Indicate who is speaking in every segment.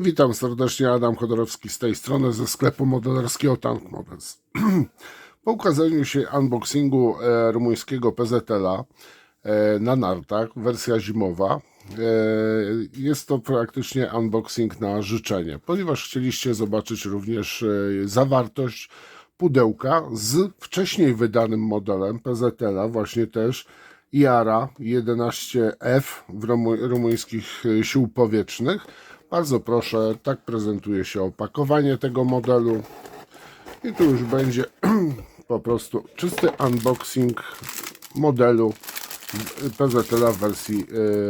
Speaker 1: Witam serdecznie, Adam Chodorowski z tej strony ze sklepu modelarskiego Tank Models. Po ukazaniu się unboxingu e, rumuńskiego PZL-a e, na nartach, wersja zimowa, e, jest to praktycznie unboxing na życzenie, ponieważ chcieliście zobaczyć również zawartość pudełka z wcześniej wydanym modelem PZL-a, właśnie też IARA 11F w rumu- rumuńskich sił powietrznych. Bardzo proszę, tak prezentuje się opakowanie tego modelu. I tu już będzie po prostu czysty unboxing modelu PZL w wersji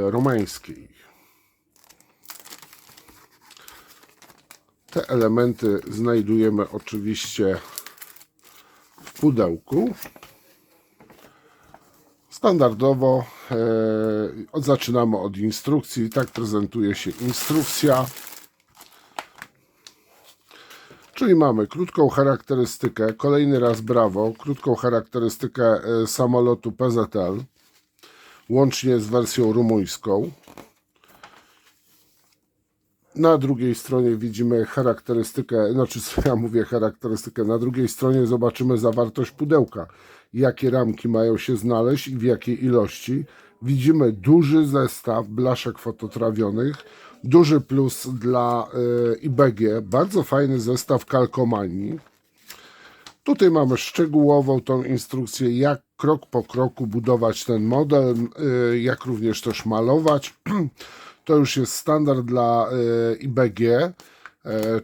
Speaker 1: e, rumeńskiej. Te elementy znajdujemy oczywiście w pudełku. Standardowo e, zaczynamy od instrukcji. Tak prezentuje się instrukcja. Czyli mamy krótką charakterystykę, kolejny raz brawo, krótką charakterystykę e, samolotu PZL, łącznie z wersją rumuńską. Na drugiej stronie widzimy charakterystykę, znaczy ja mówię charakterystykę, na drugiej stronie zobaczymy zawartość pudełka, jakie ramki mają się znaleźć i w jakiej ilości. Widzimy duży zestaw blaszek fototrawionych, duży plus dla y, IBG, bardzo fajny zestaw kalkomanii. Tutaj mamy szczegółową tą instrukcję, jak krok po kroku budować ten model, y, jak również też malować. To już jest standard dla y, IBG, e,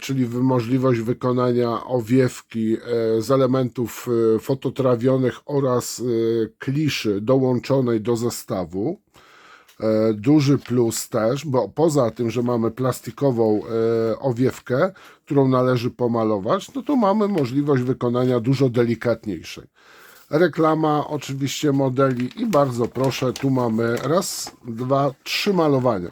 Speaker 1: czyli wy- możliwość wykonania owiewki e, z elementów e, fototrawionych oraz e, kliszy dołączonej do zestawu. E, Duży plus też, bo poza tym, że mamy plastikową e, owiewkę, którą należy pomalować, no to mamy możliwość wykonania dużo delikatniejszej. Reklama oczywiście modeli i bardzo proszę, tu mamy raz, dwa, trzy malowania.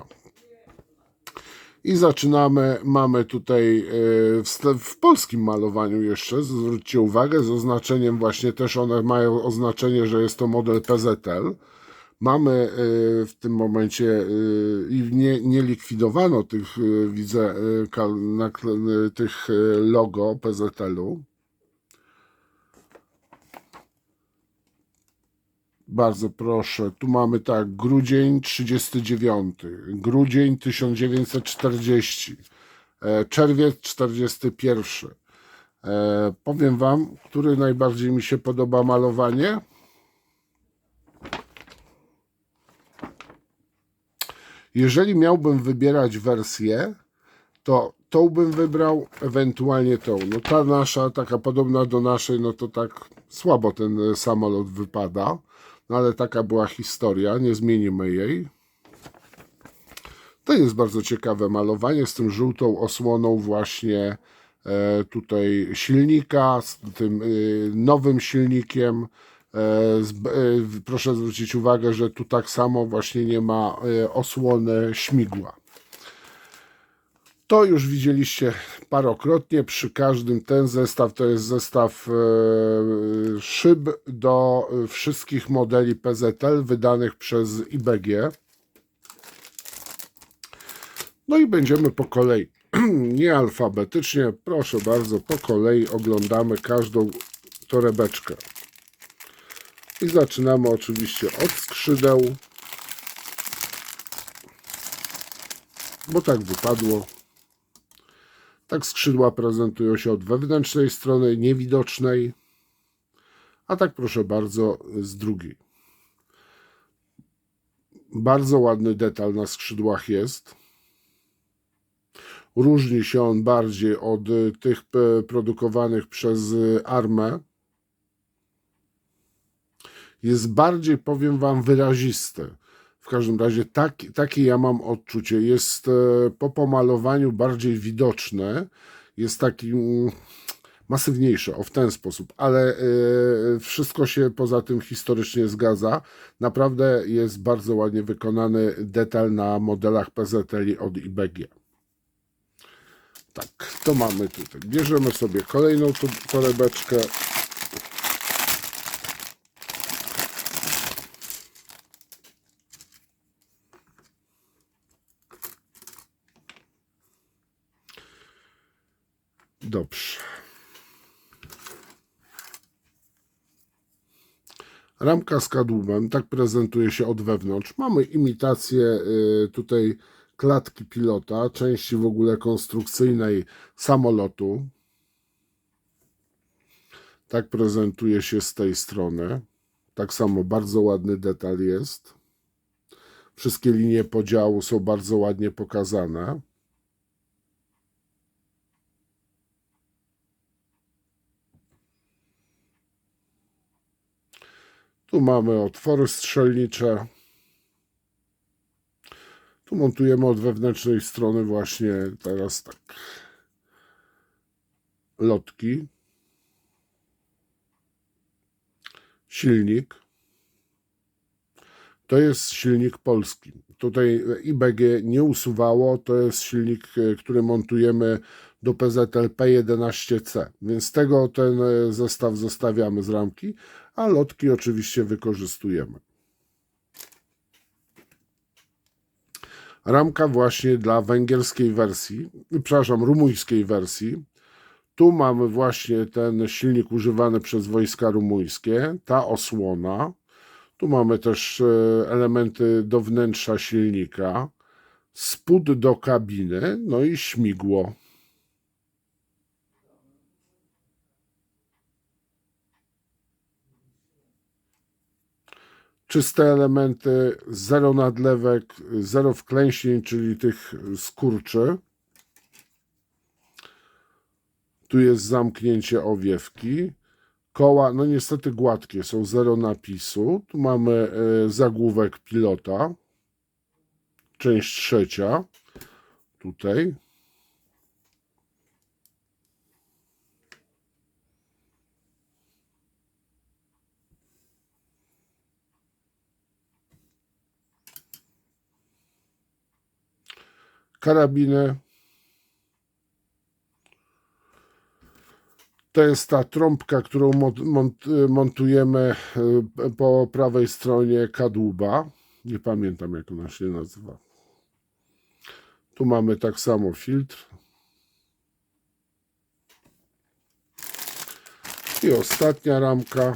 Speaker 1: I zaczynamy, mamy tutaj e, w, polskim malowaniu jeszcze, zwróćcie uwagę, z oznaczeniem właśnie też one mają oznaczenie, że jest to model PZL. Mamy e, w tym momencie e, i nie, nie likwidowano tych, widzę, tych logo PZL-u. Bardzo proszę. Tu mamy tak, grudzień 39, grudzień 1940, e, czerwiec 41. E, powiem Wam, który najbardziej mi się podoba malowanie. Jeżeli miałbym wybierać wersję, to tą bym wybrał, ewentualnie tą. No ta nasza, taka podobna do naszej, no to tak słabo ten e, samolot wypada. No ale taka była historia, nie zmienimy jej. To jest bardzo ciekawe malowanie z tym żółtą osłoną właśnie e, tutaj silnika, z tym e, nowym silnikiem. E, proszę zwrócić uwagę, że tu tak samo właśnie nie ma osłony śmigła. To już widzieliście parokrotnie. Przy każdym ten zestaw to jest zestaw e, szyb do e, wszystkich modeli PZL wydanych przez IBG. No i będziemy po kolei. Nie alfabetycznie, proszę bardzo, po kolei oglądamy każdą torebeczkę. I zaczynamy oczywiście od skrzydeł, bo tak wypadło. Tak skrzydła prezentują się od wewnętrznej strony, niewidocznej, a tak proszę bardzo z drugiej. Bardzo ładny detal na skrzydłach jest. Różni się on bardziej od y, tych produkowanych przez y, Armę. Jest bardziej, powiem Wam, wyrazisty. W każdym razie tak, takie ja mam odczucie. Jest e, po pomalowaniu bardziej widoczny. Jest taki mm, masywniejszy, o w ten sposób, ale e, wszystko się poza tym historycznie zgadza. Naprawdę jest bardzo ładnie wykonany detal na modelach PZL od IBG. Tak, to mamy tutaj. Bierzemy sobie kolejną torebeczkę. Dobrze. Ramka z kadłubem, tak prezentuje się od wewnątrz. Mamy imitację y, tutaj klatki pilota, części w ogóle konstrukcyjnej samolotu. Tak prezentuje się z tej strony. Tak samo bardzo ładny detal jest. Wszystkie linie podziału są bardzo ładnie pokazane. Tu mamy otwory strzelnicze. Tu montujemy od wewnętrznej strony właśnie teraz tak lotki. Silnik. To jest silnik polski. Tutaj IBG nie usuwało. To jest silnik, e, który montujemy do PZL P11C. Więc tego ten e, zestaw zostawiamy z ramki, a lotki oczywiście wykorzystujemy. Ramka właśnie dla węgierskiej wersji, przepraszam, rumuńskiej wersji. Tu mamy właśnie ten silnik używany przez wojska rumuńskie, ta osłona. Tu mamy też e, elementy do wnętrza silnika, spód do kabiny, no i śmigło. Czyste elementy, zero nadlewek, zero wklęśnień, czyli tych skurczy. Tu jest zamknięcie owiewki. Koła, no niestety gładkie, są zero napisu. Tu mamy e, zagłówek pilota. Część trzecia. Tutaj. Karabiny. To jest ta trąbka, którą mont- mont- montujemy y, po prawej stronie kadłuba. Nie pamiętam, jak ona się nazywa. Tu mamy tak samo filtr. I ostatnia ramka.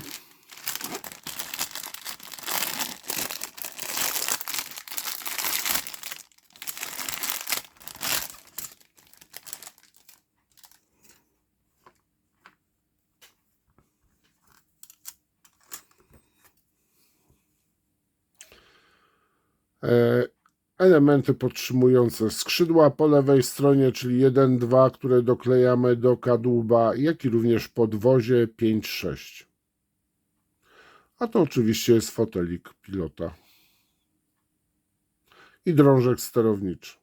Speaker 1: Elementy podtrzymujące skrzydła po lewej stronie, czyli 1, 2, które doklejamy do kadłuba, jak i również podwozie 5, 6. A to oczywiście jest fotelik pilota i drążek sterowniczy.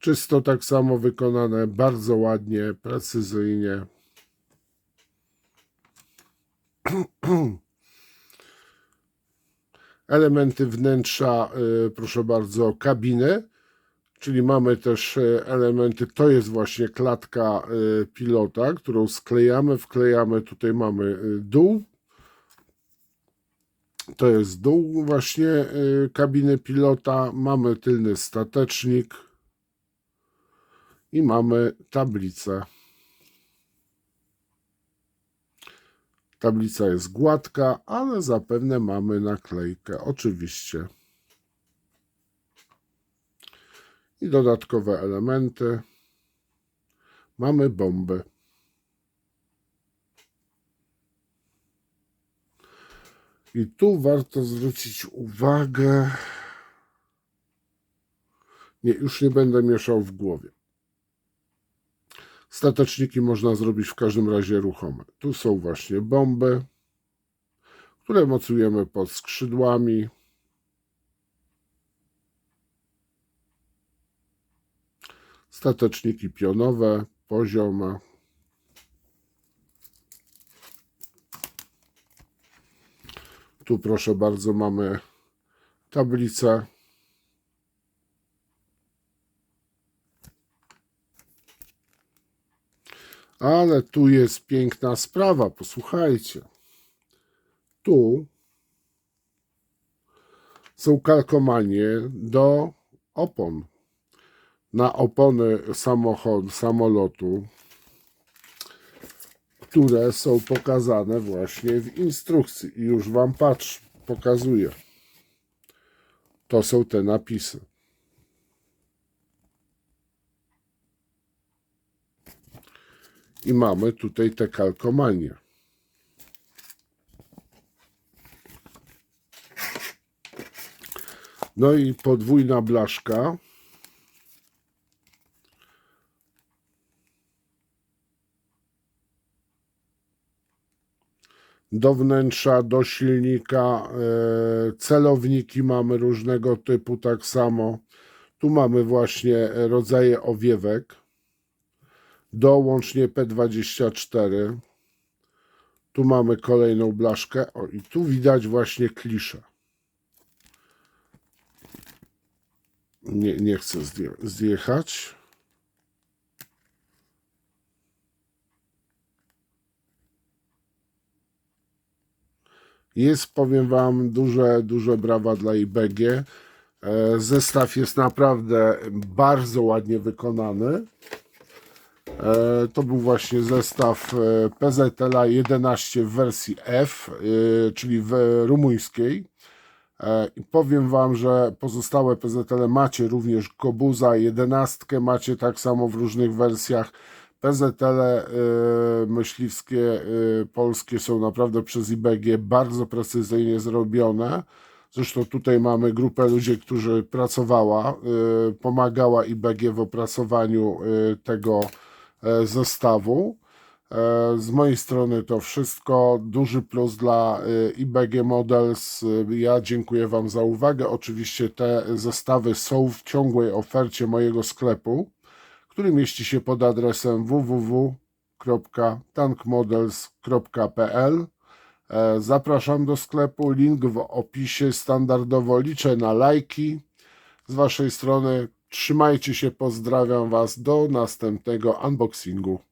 Speaker 1: Czysto tak samo wykonane, bardzo ładnie, precyzyjnie. Elementy wnętrza, y, proszę bardzo, kabiny, czyli mamy też y, elementy, to jest właśnie klatka y, pilota, którą sklejamy, wklejamy, tutaj mamy dół, to jest dół właśnie kabiny pilota, mamy tylny statecznik, i mamy tablicę. Tablica jest gładka, ale zapewne mamy naklejkę, oczywiście. I dodatkowe elementy. Mamy bomby. I tu warto zwrócić uwagę. Nie, już nie będę mieszał w głowie. Stateczniki można zrobić w każdym razie ruchome. Tu są właśnie bomby, które mocujemy pod skrzydłami. Stateczniki pionowe, poziome. Tu proszę bardzo mamy tablicę Ale tu jest piękna sprawa, posłuchajcie. Tu są kalkomanie do opon. Na opony samochodu, samolotu, które są pokazane właśnie w instrukcji. I już Wam patrz, pokazuję. To są te napisy. I mamy tutaj te kalkomanie. No i podwójna blaszka. Do wnętrza, do silnika, e, celowniki mamy różnego typu, tak samo. Tu mamy właśnie rodzaje owiewek do łącznie P24. Tu mamy kolejną blaszkę. O, i tu widać właśnie kliszę. Nie, nie chcę zdje- zjechać. Jest, powiem Wam, duże, duże brawa dla IBG. E, Zestaw jest naprawdę bardzo ładnie wykonany. E, To był właśnie zestaw e, PZL 11 w wersji F, e, czyli w rumuńskiej. I powiem Wam, że pozostałe PZL macie również Kobuza 11, macie tak samo w różnych wersjach. PZL myśliwskie polskie są naprawdę przez IBG bardzo precyzyjnie zrobione. Zresztą tutaj mamy grupę ludzi, którzy pracowała, pomagała IBG w opracowaniu tego zestawu. E, Z mojej strony to wszystko. Duży plus dla e, IBG Models. E, Ja dziękuję Wam za uwagę. Oczywiście te zestawy są w ciągłej ofercie mojego sklepu, który mieści się pod adresem www.tankmodels.pl. E, Zapraszam do sklepu. Link w opisie. Standardowo liczę na lajki z Waszej strony. Trzymajcie się, pozdrawiam Was. Do następnego unboxingu.